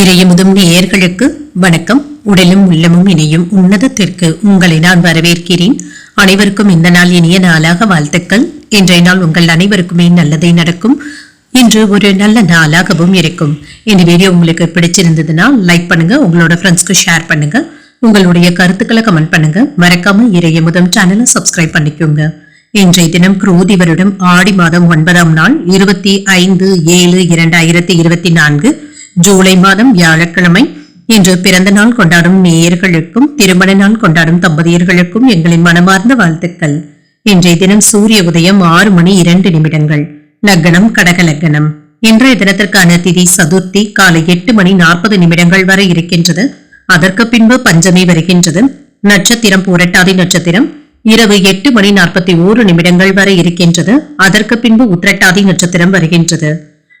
இறையமுதும் நேயர்களுக்கு வணக்கம். உடலும் உள்ளமும் இணையும் உன்னதத்திற்கு உங்களை நான் வரவேற்கிறேன். அனைவருக்கும் இந்த நாள் இனிய நாளாக வாழ்த்துக்கள். இன்றைய நாள் உங்கள் அனைவருக்குமே நல்லதே நடக்கும். இன்று ஒரு நல்ல நாளாகவும் இருக்கும். இந்த வீடியோ உங்களுக்கு பிடிச்சிருந்ததுன்னா லைக் பண்ணுங்க. உங்களோட ஃப்ரெண்ட்ஸ்க்கு ஷேர் பண்ணுங்க. உங்களுடைய கருத்துக்களை கமெண்ட் பண்ணுங்க. மறக்காம இறையமுதம் சேனலை சப்ஸ்கிரைப் பண்ணிக்கோங்க. இன்றைய தினம் குரோதி வருடம் ஆடி மாதம் ஒன்பதாம் நாள் இருபத்தி ஐந்து ஏழு இரண்டாயிரத்தி இருபத்தி நான்கு. ஜூலை மாதம் வியாழக்கிழமை. இன்று பிறந்த நாள் கொண்டாடும் நேயர்களுக்கும் திருமண நாள் கொண்டாடும் தம்பதியர்களுக்கும் எங்களின் மனமார்ந்த வாழ்த்துக்கள். இன்றைய தினம் சூரிய உதயம் ஆறு மணி இரண்டு நிமிடங்கள். லக்னம் கடக லக்னம். இன்றைய தினத்திற்கான திதி சதுர்த்தி காலை எட்டு மணி நாற்பது நிமிடங்கள் வரை இருக்கின்றது. அதற்கு பின்பு பஞ்சமி வருகின்றது. நட்சத்திரம் புரட்டாதி நட்சத்திரம். இரவு எட்டு மணி நாற்பத்தி ஓரு நிமிடங்கள் வரை இருக்கின்றது. அதற்கு பின்பு உத்திரட்டாதி நட்சத்திரம் வருகின்றது.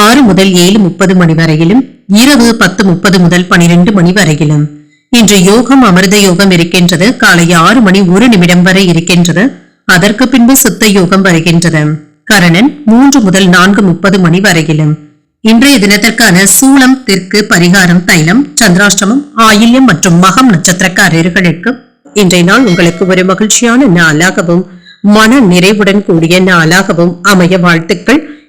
ஆறு முதல் ஏழு முப்பது மணி வரையிலும் இரவு பத்து முப்பது முதல் பனிரெண்டு மணி வரையிலும். இன்று யோகம் அமிர்த யோகம் இருக்கின்றது. காலை ஆறு மணி ஒரு நிமிடம் வரை இருக்கின்றது. அதற்கு பின்பு சித்த யோகம் வருகின்றது. கரணன் மூன்று முதல் நான்கு முப்பது மணி வரையிலும். இன்றைய தினத்திற்கான சூளம் தெற்கு பரிகாரம் தைலம் சந்திராஷ்டமம் ஆயில்யம் மற்றும் மகம் நட்சத்திரக்காரர்களுக்கு இன்றைய நாள் உங்களுக்கு ஒரு மகிழ்ச்சியான நாளாகவும் மன நிறைவுடன் கூடிய நாளாகவும் அமைய வாழ்த்துக்கள்.